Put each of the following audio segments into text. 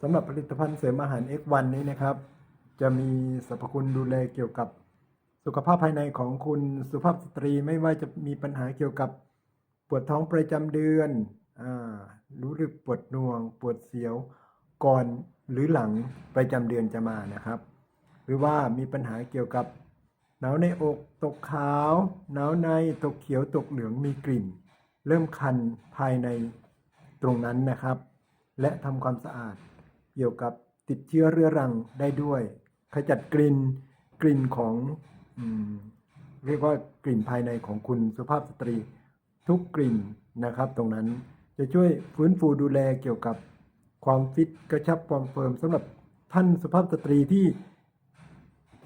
สำหรับผลิตภัณฑ์เสริมอาหาร X1 นี้นะครับ จะมีสรรพคุณดูแลเกี่ยวกับสุขภาพภายในของคุณสุภาพสตรีไม่ว่าจะมีปัญหาเกี่ยวกับปวดท้องประจำเดือนอรู้สึกปวดน่วง ปวดเสียวก่อนหรือหลังประจำเดือนจะมานะครับ หรือว่ามีปัญหาเกี่ยวกับหนาวในอกตกขาวหนาวในตกเขียวตกเหลืองมีกลิ่น เริ่มคันภายในตรงนั้นนะครับ และทำความสะอาด เกี่ยวกับติดเชื้อเรื้อรังได้ด้วย ขจัดกลิ่นกลิ่นของอเรียกว่ากลิ่นภายในของคุณสุภาพสตรีทุกกลิ่นนะครับ ตรงนั้นจะช่วยฟื้นฟูดูแลเกี่ยวกับความฟิตกระชับความเฟิร์มสำหรับท่านสุภาพสตรีที่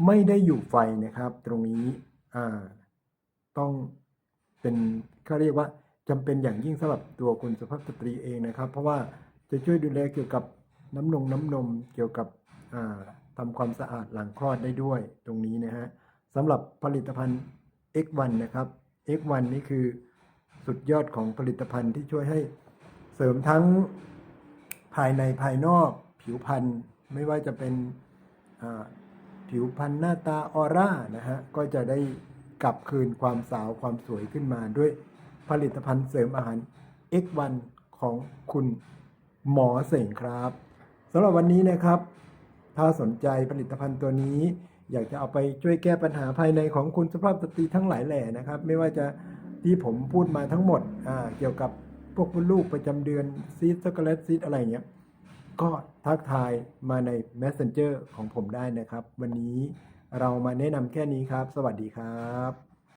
ไม่ได้อยู่ไฟนะครับ ตรงนี้ต้องเป็นเขาเรียกว่าจำเป็นอย่างยิ่งสำหรับตัวคุณสุภาพสตรีเองนะครับ เพราะว่าจะช่วยดูแลเกี่ยวกับ น้ำนงน้ำนมเกี่ยวกับอ่าทำความสะอาดหลังคลอดได้ด้วยตรงนี้นะฮะสำหรับผลิตภัณฑ์ X1 นะครับ X1 นี่คือสุดยอดของผลิตภัณฑ์ที่ช่วยให้เสริมทั้งภายในภายนอกผิวพรรณไม่ว่าจะเป็นผิวพรรณหน้าตาออร่านะฮะก็จะได้กลับคืนความสาวความสวยขึ้นมาด้วยผลิตภัณฑ์เสริมอาหาร X1 ของคุณหมอเสงครับ สำหรับวันนี้นะครับ ถ้าสนใจผลิตภัณฑ์ตัวนี้ อยากจะเอาไปช่วยแก้ปัญหาภายในของคุณสภาพสตรีทั้งหลายแหล่นะครับ ไม่ว่าจะที่ผมพูดมาทั้งหมดเกี่ยวกับพวกลูกประจำเดือนซีดช็อกโกแลตซีดอะไรเงี้ยก็ทักทายมาใน Messenger ของผมได้นะครับ วันนี้เรามาแนะนำแค่นี้ครับ สวัสดีครับ